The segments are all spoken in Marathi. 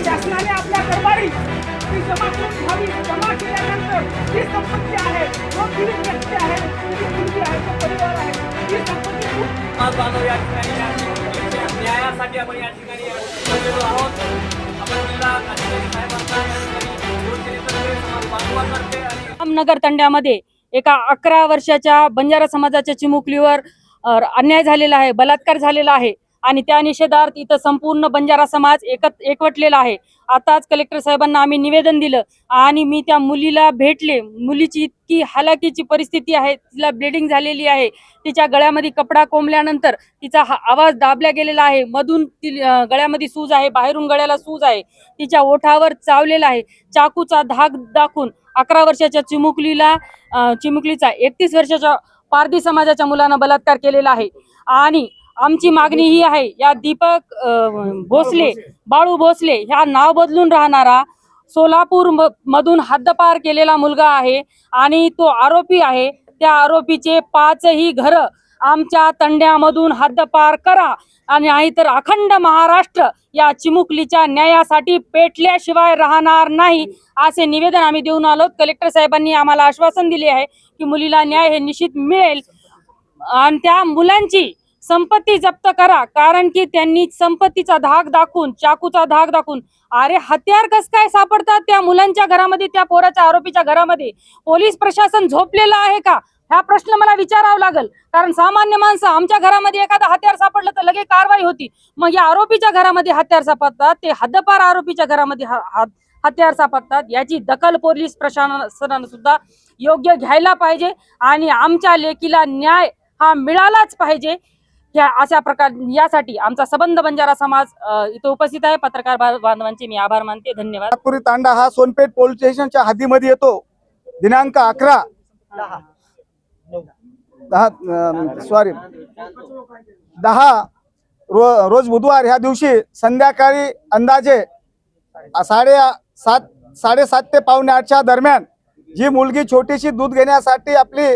शासनाने आपल्या दरबारी ती जमा करून घ्यावी जमा केल्यानंतर ही संपत्ती आहे जो पीडित व्यक्ती आहे ती मुलगी आहे तो परिवार आहे ही संपत्ती खूप समाज बांधव या ठिकाणी न्यायासाठी आपण या ठिकाणी जमलेलो आहोत आपण जिल्हा अधिकारी साहेबांचा या ठिकाणी शिवसेनेतर्फे समाज बांधवांतर्फे आणि रामनगर तंड्यामध्ये एका अकरा वर्षाच्या बंजारा समाजाच्या चिमुकलीवर अन्याय झालेला आहे बलात्कार झालेला आहे. आणि त्या निषेधार्थ इथं संपूर्ण बंजारा समाज एकत एकवटलेला आहे. आताच कलेक्टर साहेबांना आम्ही निवेदन दिलं आणि मी त्या मुलीला भेटले. मुलीची इतकी हालाकीची परिस्थिती आहे तिला ब्लिडिंग झालेली आहे. तिच्या गळ्यामध्ये कपडा कोंबल्यानंतर तिचा हा आवाज दाबला गेलेला आहे. मधून ती गळ्यामध्ये सूज आहे बाहेरून गळ्याला सूज आहे. तिच्या ओठावर चावलेला आहे. चाकूचा धाक दाखवून अकरा वर्षाच्या चिमुकलीला चिमुकलीचा एकतीस वर्षाच्या पारधी समाजाच्या मुलानं बलात्कार केलेला आहे. आणि आमची मागणी ही आहे या दीपक भोसले बाळू भोसले ह्या नाव बदलून राहणारा सोलापूर म- मधून हद्दपार केलेला मुलगा आहे आणि तो आरोपी आहे. त्या आरोपीचे पाचही घर आमच्या तंड्यामधून हद्दपार करा आणि नाहीतर अखंड महाराष्ट्र या चिमुकलीच्या न्यायासाठी पेटल्याशिवाय राहणार नाही असे निवेदन आम्ही देऊन आलो. कलेक्टर साहेबांनी आम्हाला आश्वासन दिले आहे की मुलीला न्याय हे निश्चित मिळेल. आणि त्या मुलांची संपत्ती जप्त करा कारण की त्यांनी संपत्तीचा धाक दाखवून चाकूचा धाक दाखवून अरे हत्यार कस काय सापडतात त्या मुलांच्या घरामध्ये त्या पोराच्या आरोपीच्या घरामध्ये? पोलीस प्रशासन झोपलेलं आहे का? हा प्रश्न मला विचारावा लागेल. कारण सामान्य माणसं आमच्या घरामध्ये एखादा हत्यार सापडलं तर लगेच कारवाई होती. मग या आरोपीच्या घरामध्ये हत्यार सापडतात ते हद्दपार आरोपीच्या घरामध्ये हत्यार सापडतात याची दखल पोलीस प्रशासनानं सुद्धा योग्य घ्यायला पाहिजे आणि आमच्या लेकीला न्याय हा मिळालाच पाहिजे. या अशा प्रकार यासाठी आमचा सबंध बंजारा समाज इथं उपस्थित आहे. पत्रकार बांधवांचे मी आभार मानते. धन्यवाद. नागपुरी तांडा हा सोनपेठ पोलीस स्टेशनच्या हद्दीमध्ये येतो. दिनांक अकरा. दहा. सॉरी दहा रो रोज बुधवार ह्या दिवशी संध्याकाळी अंदाजे साडे सात साडेसात ते पावणे आठच्या दरम्यान जी मुलगी छोटीशी दूध घेण्यासाठी आपली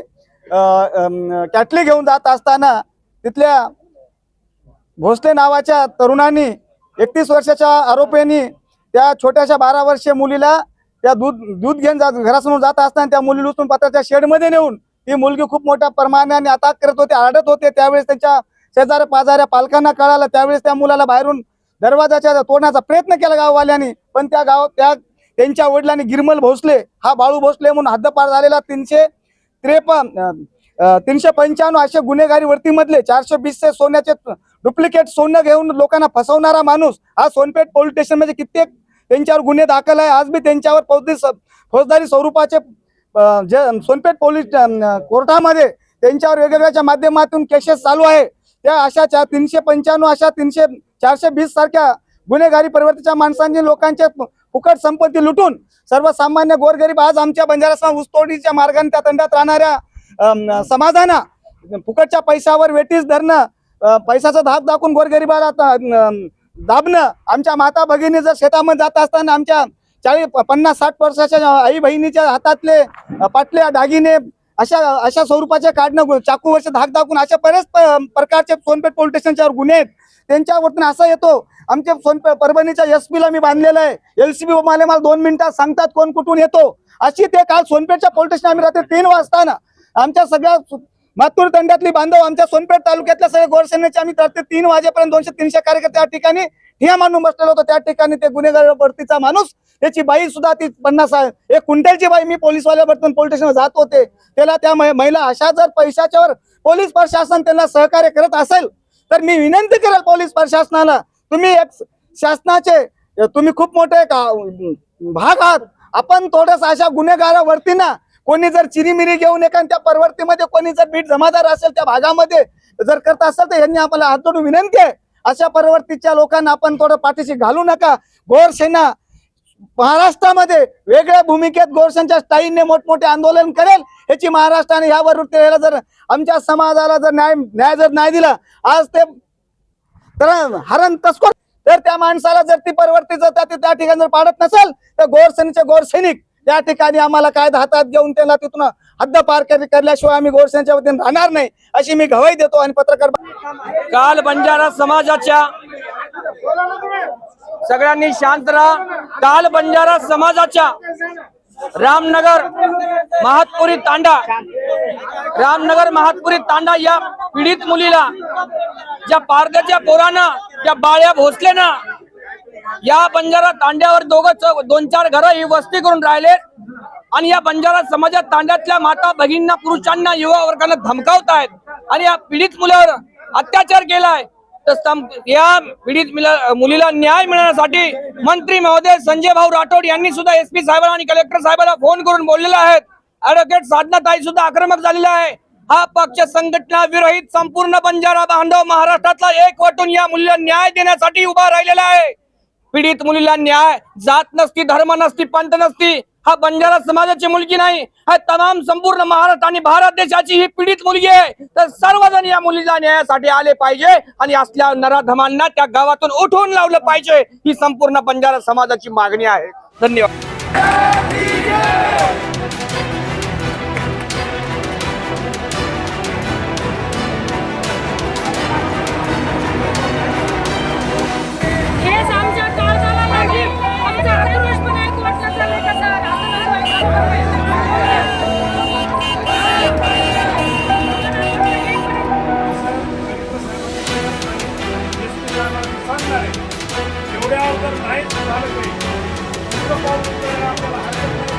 कॅटली घेऊन जात असताना तिथल्या भोसले नावाच्या तरुणांनी एकतीस वर्षाच्या आरोपींनी त्या छोट्याशा बारा वर्षीय मुलीला त्या दूध दूध घेऊन जात घरासमोर जात असताना त्या मुलीला उचलून पत्राच्या शेडमध्ये नेऊन ती मुलगी खूप मोठ्या प्रमाणाने अटॅक करत होते आडत होते. त्यावेळेस त्यांच्या शेजाऱ्या पाजाऱ्या पालकांना कळालं. त्यावेळेस त्या मुलाला बाहेरून दरवाजाच्या तोडण्याचा प्रयत्न केला गाववाल्यांनी. पण त्या गाव त्या त्यांच्या वडिलांनी गिरमल भोसले हा बाळू भोसले म्हणून हद्दपार झालेला तीनशे त्रेपन्न तीनशे पंच्याण्णव असे गुन्हेगारी वरतीमधले चारशे वीसचे सोन्याचे डुप्लिकेट सोनं घेऊन लोकांना फसवणारा माणूस हा सोनपेठ पोलीस स्टेशनमध्ये कित्येक त्यांच्यावर गुन्हे दाखल आहे. आज बी त्यांच्यावर फौजदारी फौजदारी स्वरूपाचे जे सोनपेठ पोलीस कोर्टामध्ये त्यांच्यावर वेगवेगळ्याच्या माध्यमातून केसेस चालू आहे. त्या अशा चार तीनशे पंच्याण्णव अशा तीनशे चारशे वीस सारख्या गुन्हेगारी प्रवृत्तीच्या माणसांनी लोकांच्या फुकट संपत्ती लुटून सर्वसामान्य गोरगरीब आज आमच्या बंजारा उसतोडीच्या मार्गाने त्या तंडात राहणाऱ्या समाजानं फुकटच्या पैशावर वेटीस धरणं पैशाचा धाक दाखवून गोरगरिबाला दाबणं. आमच्या माता भगिनी जर शेतामध्ये जात असताना आमच्या चाळीस पन्नास साठ वर्षाच्या आई बहिणीच्या हातातले पाटल्या पाटले दागिने अशा अशा स्वरूपाचे काढणं चाकू वर्ष धाक दाखवून अशा बरेच प्रकारचे सोनपेठ पोलीस स्टेशनच्यावर गुन्हे आहेत. त्यांच्यावरतून असं येतो आमच्या सोनपेठ परभणीच्या एस ला मी बांधलेलं आहे. एलसीबी मला मला दोन मिनिटात सांगतात कोण कुठून येतो. अशी ते काल सोनपेठच्या पोलीस स्टेशन आम्ही रात्री तीन वाजताना आमच्या सगळ्या मातूर तंड्यातली बांधव आमच्या सोनपेठ तालुक्यातल्या सगळ्या गोरसेनेचे. आम्ही तर तीन वाजेपर्यंत दोनशे तीनशे कार्यकर्ते त्या ठिकाणी ठिया मांडून बसलेलो होतो. त्या ठिकाणी ते गुन्हेगार भरतीचा माणूस त्याची बाई सुद्धा ती पन्नास आहे. एक क्विंटलची बाई मी पोलीसवाल्या भरतून पोलीस स्टेशनला जात होते. त्याला त्या महिला अशा जर पैशाच्यावर पोलीस प्रशासन त्यांना सहकार्य करत असेल तर मी विनंती करेल पोलीस प्रशासनाला तुम्ही एक शासनाचे तुम्ही खूप मोठे भाग आहात. आपण थोडस अशा गुन्हेगारावरती ना कोणी जर चिरीमिरी घेऊन एका त्या परवर्तीमध्ये कोणी जर बीट जमादार असेल त्या भागामध्ये जर करत असेल तर यांनी आपल्याला हात जोडून विनंती आहे. अशा परवर्तीच्या लोकांना आपण थोडं पाठीशी घालू नका. गोरसेना महाराष्ट्रामध्ये वेगळ्या भूमिकेत गोरसेनच्या स्टाईलने मोठमोठे आंदोलन करेल. ह्याची महाराष्ट्राने यावर केलेला जर आमच्या समाजाला जर न्याय न्याय जर नाही दिला आज ते तर हरण तस्कर तर त्या माणसाला जर ती परवर्ती जर त्या त्या ठिकाणी जर पाडत नसेल तर गोरसेनेचे गोरसैनिक त्या ठिकाणी आम्हाला कायदा हातात घेऊन त्यांना तिथून हद्द पार केल्याशिवाय आम्ही गोरसेंच्या वतीने राहणार नाही अशी मी गवाही देतो आणि पत्रकार काल बंजारा समाजाच्या सगळ्यांनी शांत राहा. काल बंजारा समाजाच्या रामनगर महातपुरी तांडा रामनगर महातपुरी तांडा या पीडित मुलीला ज्या पारद्याच्या पोरानं त्या बाळ्या भोसलेनं या बंजारा तांड्यावर दोघं दोन चार घर ही वस्ती करून राहिले. आणि या बंजारा समाजात तांड्यातल्या माता भगिनींना पुरुषांना युवा वर्गाला धमकावतायत आणि या पीडित मुलावर अत्याचार केलाय. तर या पीडित मुलीला न्याय मिळण्यासाठी मंत्री महोदय संजय भाऊ राठोड यांनी सुद्धा एसपी साहेबांना आणि कलेक्टर साहेबांना फोन करून बोललेले आहेत. ऍडव्होकेट साधनाताई सुद्धा आक्रमक झालेला आहे. हा पक्ष संघटना विरहित संपूर्ण बंजारा बांधव महाराष्ट्रातला एक वाटून या मुलीला न्याय देण्यासाठी उभा राहिलेला आहे. पीडित मुलीला न्याय जात नसती धर्म नसती पंथ नसती हा बंजारा समाजाची मुलगी नाही हा तमाम संपूर्ण महाराष्ट्र आणि भारत देशाची ही पीडित मुलगी आहे. तर सर्वजण या मुलीला न्यायासाठी आले पाहिजे आणि असल्या नराधमांना त्या गावातून उठवून लावलं पाहिजे. ही संपूर्ण बंजारा समाजाची मागणी आहे. धन्यवाद. सांगणार. आहे एवढ्या अवघड नाहीच झालं पाहिजे आपल्याला? हरकत